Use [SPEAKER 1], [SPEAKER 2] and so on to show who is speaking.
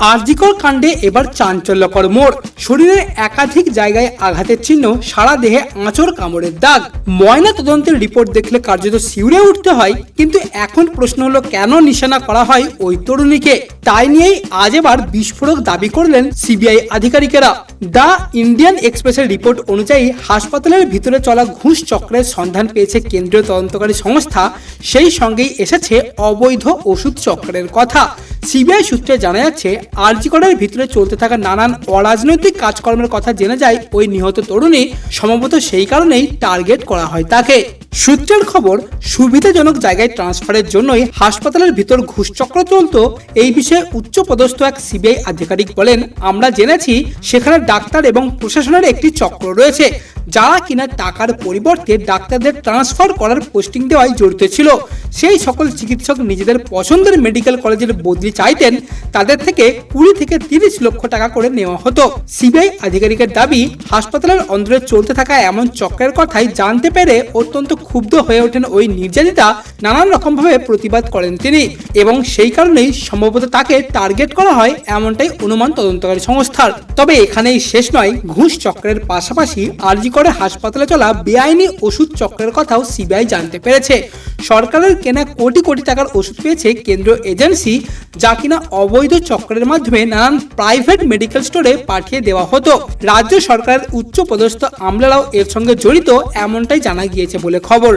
[SPEAKER 1] আরজিকর কাণ্ডে এবার চাঞ্চল্যকর মোড়। শরীরের একাধিক জায়গায় আঘাতের চিহ্ন, সারা দেহে আঁচড়, কামড়ের দাগ। ময়না তদন্তের রিপোর্ট দেখলে কার্যত শিউরে উঠতে হয়, কিন্তু এখন প্রশ্ন হলো, কেন নিশানা করা হয় ওই তরুণীকে? তাই নিয়েই আজ এবার বিস্ফোরক দাবি করলেন সিবিআই আধিকারিকেরা। দ্য ইন্ডিয়ান এক্সপ্রেসের রিপোর্ট অনুযায়ী, হাসপাতালের ভিতরে চলা ঘুষ চক্রের সন্ধান পেয়েছে কেন্দ্রীয় তদন্তকারী সংস্থা। সেই সঙ্গেই এসেছে অবৈধ ওষুধ চক্রের কথা। সিবিআই সূত্রে জানা যাচ্ছে, আরজিকরের ভিতরে চলতে থাকা নানান অরাজনৈতিক কাজকর্মের কথা জেনে যায় ওই নিহত তরুণী, সম্ভবত সেই কারণেই টার্গেট করা হয় তাকে। সূত্রের খবর, সুবিধাজনক জায়গায় ট্রান্সফারের জন্যই হাসপাতালের ভিতর ঘুষচক্র চলতো। এই বিষয়ে উচ্চপদস্থ এক সিবিআই আধিকারিক বলেন, আমরা জেনেছি সেখানে ডাক্তার এবং প্রশাসনের একটি চক্র রয়েছে, যারা কিনা টাকার পরিবর্তে ডাক্তারদের ট্রান্সফার করার পোস্টিং দেওয়ায় জড়িত ছিল। সেই সকল চিকিৎসক নিজেদের পছন্দের মেডিকেল কলেজের বদলি চাইতেন তাদের থেকে কুড়ি থেকে তিরিশ লক্ষ টাকা করে নেওয়া হতো। সিবিআই আধিকারিকের দাবি, হাসপাতালের অন্দরে চলতে থাকা এমন চক্রের কথাই জানতে পেরে অত্যন্ত ক্ষুব্ধ হয়ে ওঠেন ওই নির্যাতিতা। নানান রকমভাবে প্রতিবাদ করেন তিনি এবং সেই কারণেই সম্ভবত তাকে টার্গেট করা হয় এমনটাই অনুমান তদন্তকারী সংস্থার। তবে এখানেই শেষ নয়, ঘুষ চক্রের পাশাপাশি আরজি করে হাসপাতালে চলা বেআইনি ওষুধ চক্রের কথাও সিবিআই জানতে পেরেছে। সরকারের কেনা কোটি কোটি টাকার ওষুধ পেয়েছে কেন্দ্রীয় এজেন্সি, যা কিনা অবৈধ চক্রের মাধ্যমে নানান প্রাইভেট মেডিকেল স্টোরে পাঠিয়ে দেওয়া হতো। রাজ্য সরকারের উচ্চ পদস্থ আমলারাও এর সঙ্গে জড়িত, এমনটাই জানা গিয়েছে বলে খবর।